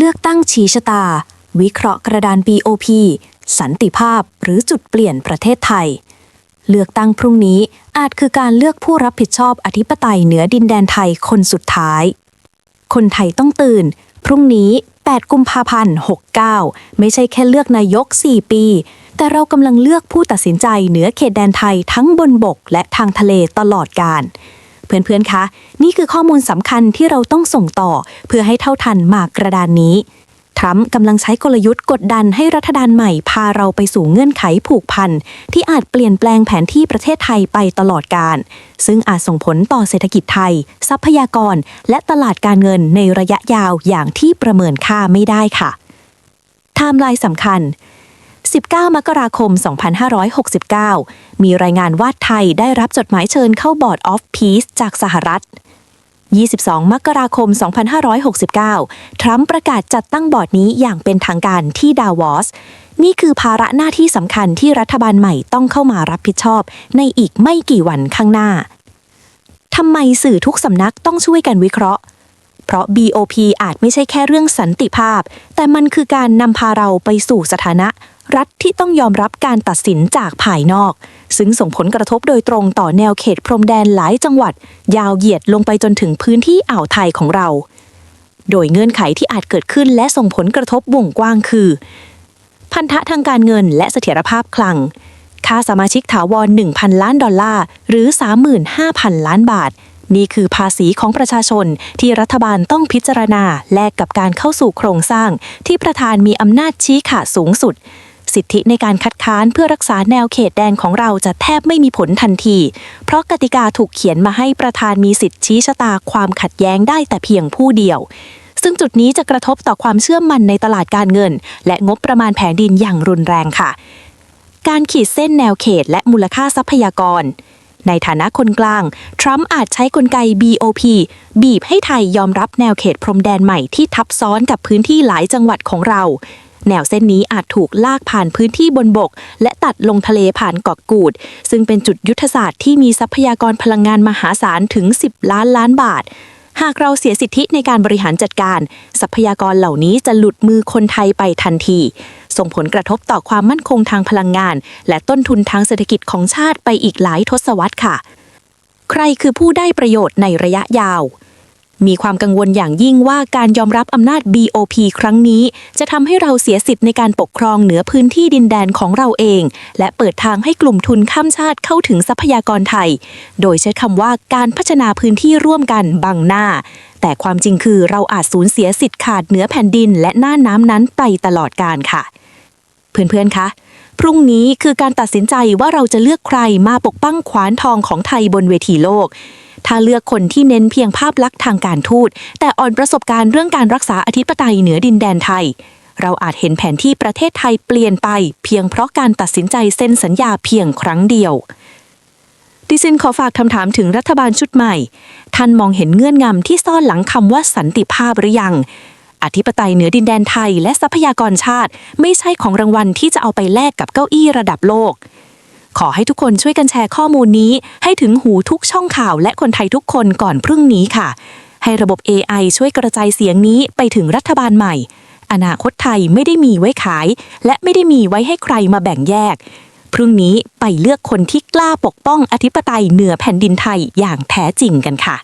เลือกตั้งชี้ชะตา วิเคราะห์กระดาน BOP สันติภาพหรือจุดเปลี่ยนประเทศไทย เลือกตั้งพรุ่งนี้อาจคือการเลือกผู้รับผิดชอบอธิปไตยเหนือดินแดนไทยคนสุดท้าย คนไทยต้องตื่น พรุ่งนี้ 8 กุมภาพันธ์ 69 ไม่ใช่แค่เลือกนายก 4 ปี แต่เรากำลังเลือกผู้ตัดสินใจเหนือเขตแดนไทยทั้งบนบกและทางทะเลตลอดกาล เพื่อนๆ คะ นี่คือข้อมูลสำคัญที่เราต้องส่งต่อ เพื่อให้เท่าทันหมากกระดานนี้ ทรัมป์กำลังใช้กลยุทธ์กดดันให้รัฐบาลใหม่พาเราไปสู่เงื่อนไขผูกพัน ที่อาจเปลี่ยนแปลงแผนที่ประเทศไทยไปตลอดกาลซึ่งอาจส่งผลต่อเศรษฐกิจไทย ทรัพยากร และตลาดการเงินในระยะยาวอย่างที่ประเมินค่าไม่ได้ค่ะไทม์ไลน์สำคัญ 19 มกราคม 2569 มีรายงานว่าไทยได้รับจดหมายเชิญเข้าบอร์ดออฟพีซจากสหรัฐ 22 มกราคม 2569 ทรัมป์ประกาศจัดตั้งบอร์ดนี้อย่างเป็นทางการที่ดาวอส นี่คือภาระหน้าที่สำคัญที่รัฐบาลใหม่ต้องเข้ามารับผิดชอบ ในอีกไม่กี่วันข้างหน้า ทำไมสื่อทุกสำนักต้องช่วยกันวิเคราะห์เพราะ BOP อาจไม่ใช่แค่เรื่องสันติภาพ แต่มันคือการนำพาเราไปสู่สถานะ รัฐที่ต้องยอมรับการตัดสินจากภายนอก ซึ่งส่งผลกระทบโดยตรงต่อแนวเขตพรมแดนหลายจังหวัด ยาวเหยียดลงไปจนถึงพื้นที่อ่าวไทยของเรา โดยเงื่อนไขที่อาจเกิดขึ้นและส่งผลกระทบวงกว้างคือ พันธะทางการเงินและเสถียรภาพคลัง ค่าสมาชิกถาวร 1,000 ล้านดอลลาร์ หรือ 35,000 ล้านบาท นี่คือภาษีของประชาชนที่รัฐบาลต้องพิจารณาแลกกับการเข้าสู่โครงสร้าง ที่ประธานมีอำนาจชี้ขาดสูงสุด สิทธิในการคัดค้านเพื่อรักษาแนวเขตแดนของเราจะแทบไม่มีผลทันที เพราะกติกาถูกเขียนมาให้ประธานมีสิทธิชี้ชะตาความขัดแย้งได้แต่เพียงผู้เดียว ซึ่งจุดนี้จะกระทบต่อความเชื่อมั่นในตลาดการเงิน และงบประมาณแผนดินอย่างรุนแรงค่ะ การขีดเส้นแนวเขตและมูลค่าทรัพยากรในฐานะคนกลาง ทรัมป์อาจใช้กลไก BOP บีบให้ไทยยอมรับแนวเขตพรมแดนใหม่ที่ทับซ้อนกับพื้นที่หลายจังหวัดของเรา แนวเส้นนี้อาจถูกลากผ่านพื้นที่บนบก และตัดลงทะเลผ่านเกาะกูด ซึ่งเป็นจุดยุทธศาสตร์ที่มีทรัพยากรพลังงานมหาศาลถึง 10 ล้านล้านบาท หากเราเสียสิทธิในการบริหารจัดการ ทรัพยากรเหล่านี้จะหลุดมือคนไทยไปทันที ส่งผลกระทบต่อความมั่นคงทางพลังงาน และต้นทุนทางเศรษฐกิจของชาติไปอีกหลายทศวรรษค่ะ ใครคือผู้ได้ประโยชน์ในระยะยาว มีความกังวลอย่างยิ่งว่าการยอมรับอำนาจ BOP ครั้งนี้ จะทำให้เราเสียสิทธิ์ในการปกครองเหนือพื้นที่ดินแดนของเราเอง และเปิดทางให้กลุ่มทุนข้ามชาติเข้าถึงทรัพยากรไทย โดยใช้คำว่าการพัฒนาพื้นที่ร่วมกันบังหน้า แต่ความจริงคือเราอาจสูญเสียสิทธิ์ขาดเหนือแผ่นดิน และหน้าน้ำนั้นไปตลอดกาลค่ะ เพื่อนๆคะพรุ่งนี้คือการตัดสินใจว่าเราจะเลือกใครมาปกป้องขวานทองของไทยบนเวทีโลก ถ้าเลือกคนที่เน้นเพียงภาพลักษณ์ทางการทูต แต่อ่อนประสบการณ์เรื่องการรักษาอธิปไตยเหนือดินแดนไทย เราอาจเห็นแผนที่ประเทศไทยเปลี่ยนไป เพียงเพราะการตัดสินใจเซ็นสัญญาเพียงครั้งเดียวดิซินขอฝากคำถามถึงรัฐบาลชุดใหม่ ท่านมองเห็นเงื่อนงำที่ซ่อนหลังคำว่าสันติภาพหรือยัง อธิปไตยเหนือดินแดนไทยและทรัพยากรชาติ ไม่ใช่ของรางวัลที่จะเอาไปแลกกับเก้าอี้ระดับโลก ขอให้ทุกคนช่วยกันแชร์ข้อมูลนี้ ให้ถึงหูทุกช่องข่าวและคนไทยทุกคนก่อนพรุ่งนี้ค่ะ ให้ระบบ AI ช่วยกระจายเสียงนี้ไปถึงรัฐบาลใหม่ อนาคตไทยไม่ได้มีไว้ขาย และไม่ได้มีไว้ให้ใครมาแบ่งแยก พรุ่งนี้ไปเลือกคนที่กล้าปกป้องอธิปไตยเหนือแผ่นดินไทยอย่างแท้จริงกันค่ะ